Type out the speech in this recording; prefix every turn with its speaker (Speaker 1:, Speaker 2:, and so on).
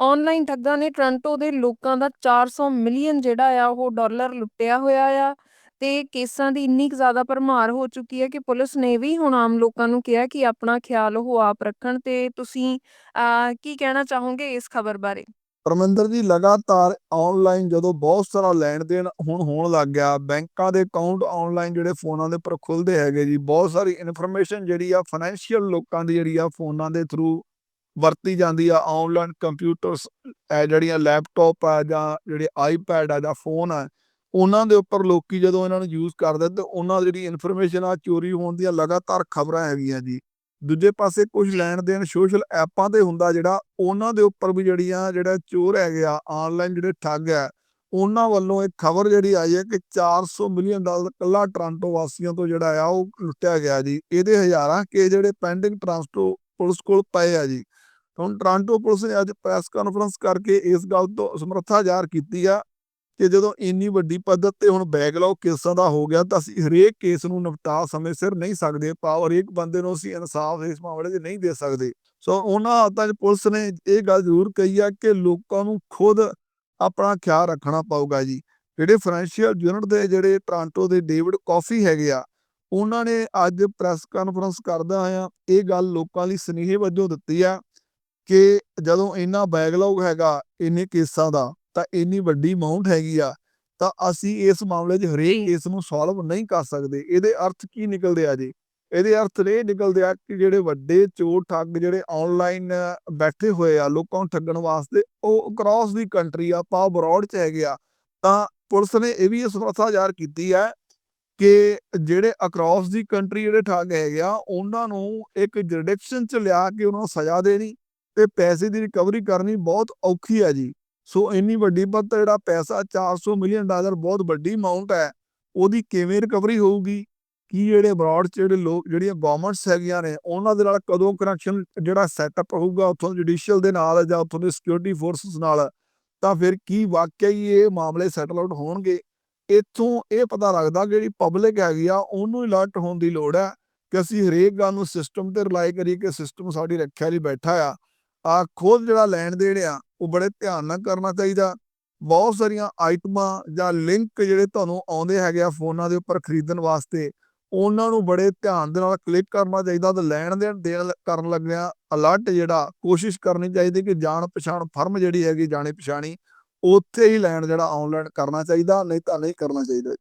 Speaker 1: Online ਠੱਗਾਂ ਨੇ Toronto ਦੇ ਲੋਕਾਂ ਦਾ 400 ਮਿਲੀਅਨ ਜਿਹੜਾ ਆ, ਉਹ ਡਾਲਰ ਲੁੱਟਿਆ ਹੋਇਆ ਆ ਤੇ ਕੇਸਾਂ ਦੀ ਇੰਨੀ ਜ਼ਿਆਦਾ ਭਰਮਾਰ ਹੋ ਚੁੱਕੀ ਹੈ ਕਿ ਪੁਲਿਸ ਨੇ ਵੀ ਹੁਣ ਆਮ ਲੋਕਾਂ ਨੂੰ ਕਿਹਾ ਕਿ ਆਪਣਾ ਖਿਆਲ ਉਹ ਆਪ ਰੱਖਣ ਤੇ ਤੁਸੀਂ ਕੀ ਕਹਿਣਾ ਚਾਹੋਗੇ ਇਸ ਖਬਰ ਬਾਰੇ?
Speaker 2: ਪਰਮਿੰਦਰ ਜੀ, ਲਗਾਤਾਰ ਆਨਲਾਈਨ ਜਦੋਂ ਬਹੁਤ ਸਾਰਾ ਲੈਣ ਦੇਣ ਹੁਣ ਹੋਣ ਲੱਗ ਗਿਆ, ਬੈਂਕਾਂ ਦੇ ਅਕਾਊਂਟ ਆਨਲਾਈਨ ਜਿਹੜੇ ਫੋਨਾਂ ਦੇ ਉੱਪਰ ਖੁੱਲਦੇ ਹੈਗੇ ਜੀ, ਬਹੁਤ ਸਾਰੀ ਇਨਫੋਰਮੇਸ਼ਨ ਜਿਹੜੀ ਆ ਫਾਈਨੈਂਸ਼ੀਅਲ ਲੋਕਾਂ ਦੀ ਜਿਹੜੀ ਆ, ਫੋਨਾਂ ਦੇ ਥਰੂ ਵਰਤੀ ਜਾਂਦੀ ਆ ਆਨਲਾਈਨ ਕੰਪਿਊਟਰਸ ਇਹ ਜਿਹੜੀਆਂ ਲੈਪਟਾਪ ਆ ਜਾਂ ਜਿਹੜੇ ਆਈਪੈਡ ਆ ਜਾਂ ਫੋਨ ਆ, ਉਹਨਾਂ ਦੇ ਉੱਪਰ ਲੋਕੀ ਜਦੋਂ ਇਹਨਾਂ ਨੂੰ ਯੂਜ਼ ਕਰਦੇ ਤੇ ਉਹਨਾਂ ਦੀ ਜਿਹੜੀ ਇਨਫੋਰਮੇਸ਼ਨ ਆ ਚੋਰੀ ਹੋਣ ਦੀਆਂ ਲਗਾਤਾਰ ਖਬਰਾਂ ਹੈਗੀਆਂ ਜੀ। ਦੂਜੇ ਪਾਸੇ ਕੁਝ ਲੈਣ ਦੇਣ ਸੋਸ਼ਲ ਐਪਾਂ ਤੇ ਹੁੰਦਾ ਜਿਹੜਾ ਉਹਨਾਂ ਦੇ ਉੱਪਰ ਵੀ ਜਿਹੜੀਆਂ ਜਿਹੜਾ ਚੋਰ ਹੈਗੇ ਆ ਆਨਲਾਈਨ ਜਿਹੜੇ ਠੱਗ ਆ, ਉਹਨਾਂ ਵੱਲੋਂ ਇੱਕ ਖਬਰ ਜਿਹੜੀ ਆਈ ਹੈ ਕਿ 400 ਮਿਲੀਅਨ ਡਾਲਰ ਕੱਲਾ ਟੋਰਾਂਟੋ ਵਾਸੀਆਂ ਤੋਂ ਜਿਹੜਾ ਆ ਉਹ ਲੁੱਟਿਆ ਗਿਆ ਜੀ। ਇਹਦੇ ਹਜ਼ਾਰਾਂ ਕੇ ਜਿਹੜੇ ਪੈਂਡਿੰਗ ਟਰਾਂਸਟੋ ਪੁਲਿਸ ਕੋਲ ਪਏ ਆ ਜੀ। ਹੁਣ ਟੋਰਾਂਟੋ ਪੁਲਿਸ ਨੇ ਅੱਜ ਪ੍ਰੈਸ ਕਾਨਫਰੰਸ ਕਰਕੇ ਇਸ ਗੱਲ ਤੋਂ ਸਮਰੱਥਾ ਜ਼ਾਹਰ ਕੀਤੀ ਆ ਕਿ ਜਦੋਂ ਇੰਨੀ ਵੱਡੀ ਪੱਧਰ ਤੇ ਹੁਣ ਬੈਕਲੌਗ ਕੇਸਾਂ ਦਾ ਹੋ ਗਿਆ ਤਾਂ ਅਸੀਂ ਹਰੇਕ ਕੇਸ ਨੂੰ ਨਿਪਟਾ ਸਮੇਂ ਸਿਰ ਨਹੀਂ ਸਕਦੇ, ਭਾਵ ਹਰੇਕ ਬੰਦੇ ਨੂੰ ਅਸੀਂ ਇਨਸਾਫ ਇਸ ਮਾਮਲੇ 'ਚ ਨਹੀਂ ਦੇ ਸਕਦੇ। ਸੋ ਉਹਨਾਂ ਹਾਲਾਤਾਂ 'ਚ ਪੁਲਿਸ ਨੇ ਇਹ ਗੱਲ ਜ਼ਰੂਰ ਕਹੀ ਆ ਕਿ ਲੋਕਾਂ ਨੂੰ ਖੁਦ ਆਪਣਾ ਖਿਆਲ ਰੱਖਣਾ ਪਊਗਾ ਜੀ। ਜਿਹੜੇ ਫਾਈਨੈਂਸ਼ੀਅਲ ਯੂਨਿਟ ਦੇ ਜਿਹੜੇ ਟੋਰਾਂਟੋ ਦੇ ਡੇਵਿਡ ਕਾਫੀ ਹੈਗੇ ਆ, ਉਹਨਾਂ ਨੇ ਅੱਜ ਪ੍ਰੈਸ ਕਾਨਫਰੰਸ ਕਰਦਾ ਆ ਇਹ ਗੱਲ ਲੋਕਾਂ ਲਈ ਸੁਨੇਹੇ ਵਜੋਂ ਦਿੱਤੀ ਆ ਕਿ ਜਦੋਂ ਇੰਨਾ ਬੈਕਲੌਗ ਹੈਗਾ ਇੰਨੇ ਕੇਸਾਂ ਦਾ ਤਾਂ ਇੰਨੀ ਵੱਡੀ ਅਮਾਉਂਟ ਹੈਗੀ ਆ ਤਾਂ ਅਸੀਂ ਇਸ ਮਾਮਲੇ 'ਚ ਹਰੇਕ। ਕੇਸ ਨੂੰ ਸੋਲਵ ਨਹੀਂ ਕਰ ਸਕਦੇ ਇਹਦੇ ਅਰਥ ਕੀ ਨਿਕਲਦੇ ਆ ਜੀ ਇਹਦੇ ਅਰਥ ਇਹ ਨਿਕਲਦੇ ਆ ਕਿ ਜਿਹੜੇ ਵੱਡੇ ਚੋਰ ਠੱਗ ਜਿਹੜੇ ਆਨਲਾਈਨ ਬੈਠੇ ਹੋਏ ਆ ਲੋਕਾਂ ਨੂੰ ਠੱਗਣ ਵਾਸਤੇ ਉਹ ਅਕ੍ਰੋਸ ਦੀ ਕੰਟਰੀ ਆ ਪਾ ਅਬਰੋਡ 'ਚ ਹੈਗੇ ਆ ਤਾਂ ਪੁਲਿਸ ਨੇ ਇਹ ਵੀ ਸਮਰੱਥਾ ਜ਼ਾਹਰ ਕੀਤੀ ਹੈ ਕਿ ਜਿਹੜੇ ਅਕ੍ਰੋਸ ਦੀ ਕੰਟਰੀ ਜਿਹੜੇ ਠੱਗ ਹੈਗੇ ਆ ਉਹਨਾਂ ਨੂੰ ਇੱਕ ਜੁਰਿਡਿਕਸ਼ਨ 'ਚ ਲਿਆ ਕੇ ਉਹਨਾਂ ਨੂੰ ਸਜ਼ਾ ਦੇਣੀ ਤੇ ਪੈਸੇ ਦੀ ਰਿਕਵਰੀ ਕਰਨੀ ਬਹੁਤ ਔਖੀ ਹੈ ਜੀ। ਸੋ ਇੰਨੀ ਵੱਡੀ ਪੱਧਰ ਜਿਹੜਾ ਪੈਸਾ 400 ਮਿਲੀਅਨ ਡਾਲਰ ਬਹੁਤ ਵੱਡੀ ਅਮਾਉਂਟ ਹੈ, ਉਹਦੀ ਕਿਵੇਂ ਰਿਕਵਰੀ ਹੋਊਗੀ? ਕੀ ਜਿਹੜੇ ਅਬਰਾਡ 'ਚ ਜਿਹੜੇ ਲੋਕ, ਜਿਹੜੀਆਂ ਗਵਰਨਮੈਂਟਸ ਹੈਗੀਆਂ ਨੇ, ਉਹਨਾਂ ਦੇ ਨਾਲ ਕਦੋਂ ਕਨੈਕਸ਼ਨ ਜਿਹੜਾ ਸੈਟਅਪ ਹੋਊਗਾ ਉੱਥੋਂ ਜੁਡੀਸ਼ੀਅਲ ਦੇ ਨਾਲ ਜਾਂ ਉੱਥੋਂ ਦੇ ਸਿਕਿਉਰਿਟੀ ਫੋਰਸਸ ਨਾਲ, ਤਾਂ ਫਿਰ ਕੀ ਵਾਕਿਆ ਹੀ ਇਹ ਮਾਮਲੇ ਸੈਟਲ ਆਊਟ ਹੋਣਗੇ? ਇੱਥੋਂ ਇਹ ਪਤਾ ਲੱਗਦਾ ਕਿ ਜਿਹੜੀ ਪਬਲਿਕ ਹੈਗੀ ਆ, ਉਹਨੂੰ ਅਲਰਟ ਹੋਣ ਦੀ ਲੋੜ ਹੈ ਕਿ ਅਸੀਂ ਹਰੇਕ ਗੱਲ ਨੂੰ ਸਿਸਟਮ ਤੇ ਰਿਲਾਈ ਕਰੀਏ ਕਿ ਸਿਸਟਮ ਸਾਡੀ ਰੱਖਿਆ ਲਈ ਬੈਠਾ ਆ। ਆ ਖੁਦ ਜਿਹੜਾ ਲੈਣ ਦੇਣ ਆ, ਉਹ ਬੜੇ ਧਿਆਨ ਨਾਲ ਕਰਨਾ ਚਾਹੀਦਾ। ਬਹੁਤ ਸਾਰੀਆਂ ਆਈਟਮਾਂ ਜਾਂ ਲਿੰਕ ਜਿਹੜੇ ਤੁਹਾਨੂੰ ਆਉਂਦੇ ਹੈਗੇ ਆ ਫੋਨਾਂ ਦੇ ਉੱਪਰ ਖਰੀਦਣ ਵਾਸਤੇ, ਉਹਨਾਂ ਨੂੰ ਬੜੇ ਧਿਆਨ ਦੇ ਨਾਲ ਕਲਿੱਕ ਕਰਨਾ ਚਾਹੀਦਾ ਤੇ ਲੈਣ ਦੇਣ ਦੇਣ ਕਰਨ ਲੱਗਿਆ ਅਲਰਟ ਜਿਹੜਾ, ਕੋਸ਼ਿਸ਼ ਕਰਨੀ ਚਾਹੀਦੀ ਕਿ ਜਾਣ ਪਛਾਣ ਫਰਮ ਜਿਹੜੀ ਹੈਗੀ, ਜਾਣੀ ਪਛਾਣੀ, ਉੱਥੇ ਹੀ ਲੈਣ ਜਿਹੜਾ ਆਨਲਾਈਨ ਕਰਨਾ ਚਾਹੀਦਾ, ਨਹੀਂ ਤਾਂ ਨਹੀਂ ਕਰਨਾ ਚਾਹੀਦਾ।